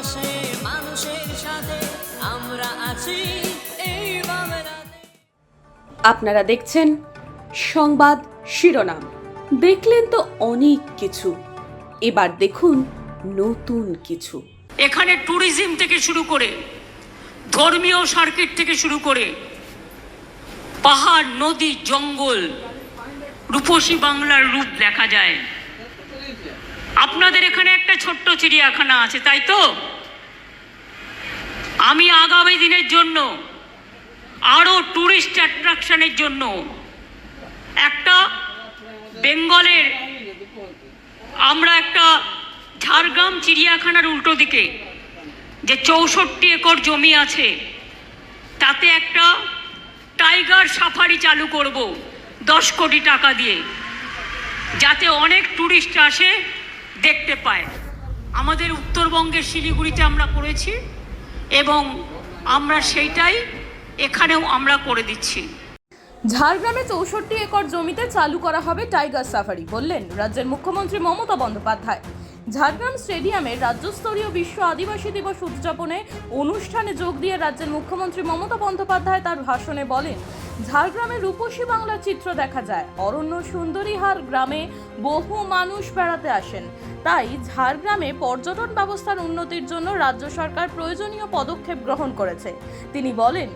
পাশে মানুষের সাথে আমরা আছি। এই আপনারা দেখছেন সংবাদ শিরোনাম। দেখলেন তো অনেক কিছু। এবার দেখুন নতুন কিছু। এখানে ট্যুরিজম থেকে শুরু করে ধর্মীয় সার্কিট থেকে শুরু করে পাহাড় নদী জঙ্গল রূপসী বাংলার রূপ দেখা যায়। আপনাদের এখানে একটা ছোট্ট চিড়িয়াখানা আছে, তাই তো? আমি আগামী দিনের জন্য আরও ট্যুরিস্ট অ্যাট্রাকশনের জন্য একটা বেঙ্গলের আমরা একটা ঝাড়গ্রাম চিড়িয়াখানার উল্টো দিকে যে চৌষট্টি একর জমি আছে, তাতে একটা টাইগার সাফারি চালু করব দশ কোটি টাকা দিয়ে, যাতে অনেক ট্যুরিস্ট আসে দেখতে পায়। আমাদের উত্তরবঙ্গের শিলিগুড়িতে আমরা করেছি এবং আমরা সেইটাই এখানেও আমরা করে দিচ্ছি। ঝাড়গ্রামে চৌষট্টি একর জমিতে চালু করা হবে টাইগার সাফারি, বললেন রাজ্যের মুখ্যমন্ত্রী মমতা বন্দ্যোপাধ্যায়। ঝাড়গ্রাম স্টেডিয়ামে রাজ্যস্তরীয় বিশ্ব আদিবাসী দিবস উদযাপনে অনুষ্ঠানে যোগ দিয়ে রাজ্যের মুখ্যমন্ত্রী মমতা বন্দ্যোপাধ্যায় তার ভাষণে বলেন ঝাড়গ্রামে রূপসী বাংলার চিত্র দেখা যায়। অরণ্য সুন্দরীহার গ্রামে বহু মানুষ বেড়াতে আসেন। তাই ঝাড়গ্রামে পর্যটন ব্যবস্থার উন্নতির জন্য রাজ্য সরকার প্রয়োজনীয় পদক্ষেপ গ্রহণ করেছে। তিনি বলেন,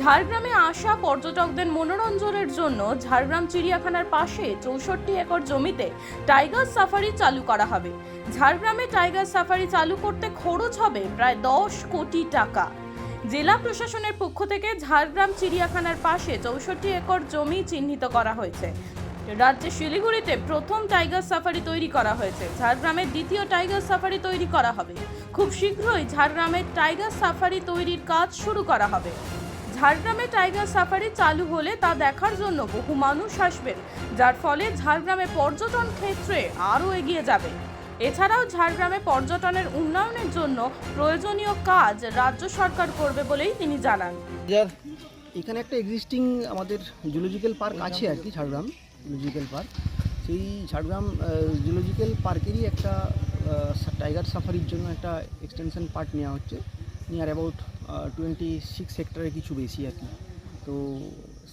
ঝাড়গ্রামে আসা পর্যটকদের মনোরঞ্জনের জন্য ঝাড়গ্রাম চিড়িয়াখানার পাশে চৌষট্টি একর জমিতে টাইগার সাফারি চালু করা হবে। ঝাড়গ্রামে টাইগার সাফারি চালু করতে খরচ হবে প্রায় দশ কোটি টাকা। জেলা প্রশাসনের পক্ষ থেকে ঝাড়গ্রাম চিড়িয়াখানার পাশে চৌষট্টি একর জমি চিহ্নিত করা হয়েছে। রাজ্যে শিলিগুড়িতে প্রথম টাইগার সাফারি তৈরি করা হয়েছে। ঝাড়গ্রামের দ্বিতীয় টাইগার সাফারি তৈরি করা হবে। খুব শীঘ্রই ঝাড়গ্রামের টাইগার সাফারি তৈরির কাজ শুরু করা হবে। ঝাড়গ্রামে টাইগার সাফারি চালু হলে তা দেখার জন্য বহু মানুষ আসবেন। যার ফলে ঝাড়গ্রামে পর্যটন ক্ষেত্রে আরও এগিয়ে যাবে। এছাড়াও ঝাড়গ্রামে পর্যটনের উন্নয়নের জন্য প্রয়োজনীয় কাজ রাজ্য সরকার করবে বলেই তিনি জানান। এখানে একটা এক্সিস্টিং আমাদের জুলজিক্যাল পার্ক আছে আর কি, ঝাড়গ্রাম জুলজিক্যাল পার্ক সেই ঝাড়গ্রাম জুলজিক্যাল পার্কেরই একটা টাইগার সাফারির জন্য একটা এক্সটেনশন পার্ট নেওয়া হচ্ছে। নিয়ার অ্যাবাউট টোয়েন্টি সিক্স হেক্টরের কিছু বেশি আর কি। তো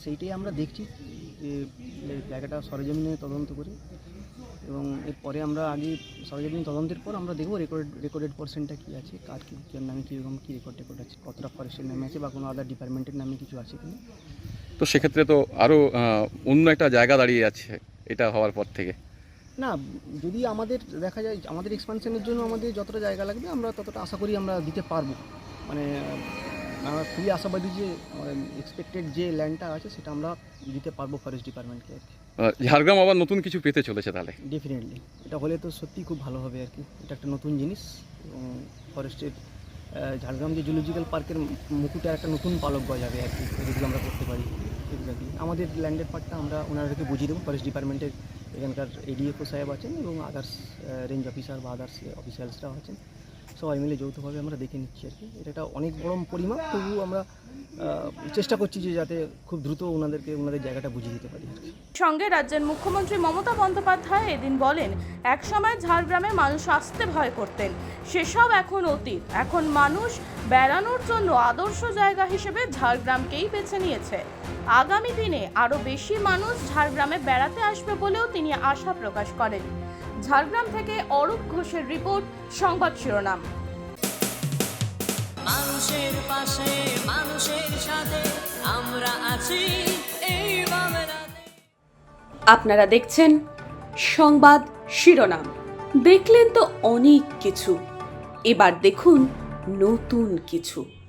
সেইটাই আমরা দেখছি যে জায়গাটা সরেজমিনে তদন্ত করে। এবং এরপরে আমরা আগে সরজমিন তদন্তের পর আমরা দেখব রেকর্ড রেকর্ডেড পার্সেন্টটা কী আছে কার কী কার নামে কীরকম কী রেকর্ড টেকর্ড আছে কতটা ফরেস্টের নামে আছে বা কোনো আদার ডিপার্টমেন্টের নামে কিছু আছে কিনা। তো সেক্ষেত্রে তো আরও অন্য একটা জায়গা দাঁড়িয়ে আছে এটা হওয়ার পর থেকে। না যদি আমাদের দেখা যায় আমাদের এক্সপানশনের জন্য আমাদের যতটা জায়গা লাগবে আমরা ততটা আশা করি আমরা দিতে পারব। মানে আমরা খুবই আশাবাদী যে এক্সপেক্টেড যে ল্যান্ডটা আছে সেটা আমরা দিতে পারব ফরেস্ট ডিপার্টমেন্টকে আর কি। ঝাড়গ্রাম আবার নতুন কিছু পেতে চলেছে তাহলে? ডেফিনেটলি এটা হলে তো সত্যি খুব ভালো হবে আর কি। এটা একটা নতুন জিনিস এবং ফরেস্টের ঝাড়গ্রাম যে জুলজিক্যাল পার্কের মুকুটে একটা নতুন পালক গজাবে আর কি যেগুলো আমরা করতে পারি এক্স্যাক্টলি আমাদের ল্যান্ডের পার্টটা আমরা ওনাদেরকে বুঝিয়ে দেবো। ফরেস্ট ডিপার্টমেন্টের এখানকার এডিএফও সাহেব আছেন এবং আদার্স রেঞ্জ অফিসার বা আদার্স অফিসিয়ালসরাও আছেন। সবাই মিলে যৌথভাবে আমরা দেখে নিচ্ছি আর কি। এটা অনেক বড় পরিমাপ তবু আমরা চেষ্টা করছি যে যাতে খুব দ্রুত ওনাদেরকে, ওনাদের জায়গাটা বুঝিয়ে দিতে পারি সঙ্গে রাজ্যের মুখ্যমন্ত্রী মমতা বন্দ্যোপাধ্যায় এদিন বলেন, একসময় ঝাড়গ্রামে মানুষ আসতে ভয় করতেন। সেসব এখন অতীত। এখন মানুষ বেড়ানোর জন্য আদর্শ জায়গা হিসেবে ঝাড়গ্রামকেই বেছে নিয়েছে। আগামী দিনে আরও বেশি মানুষ ঝাড়গ্রামে বেড়াতে আসবে বলেও তিনি আশা প্রকাশ করেন। ঝাড়গ্রাম থেকে অরূপ ঘোষের রিপোর্ট সংবাদ শিরোনাম। মানুষের পাশে মানুষের সাথে আমরা আছি এই আপনারা দেখছেন সংবাদ শিরোনাম। দেখলেন তো অনেক কিছু। এবার দেখুন নতুন কিছু।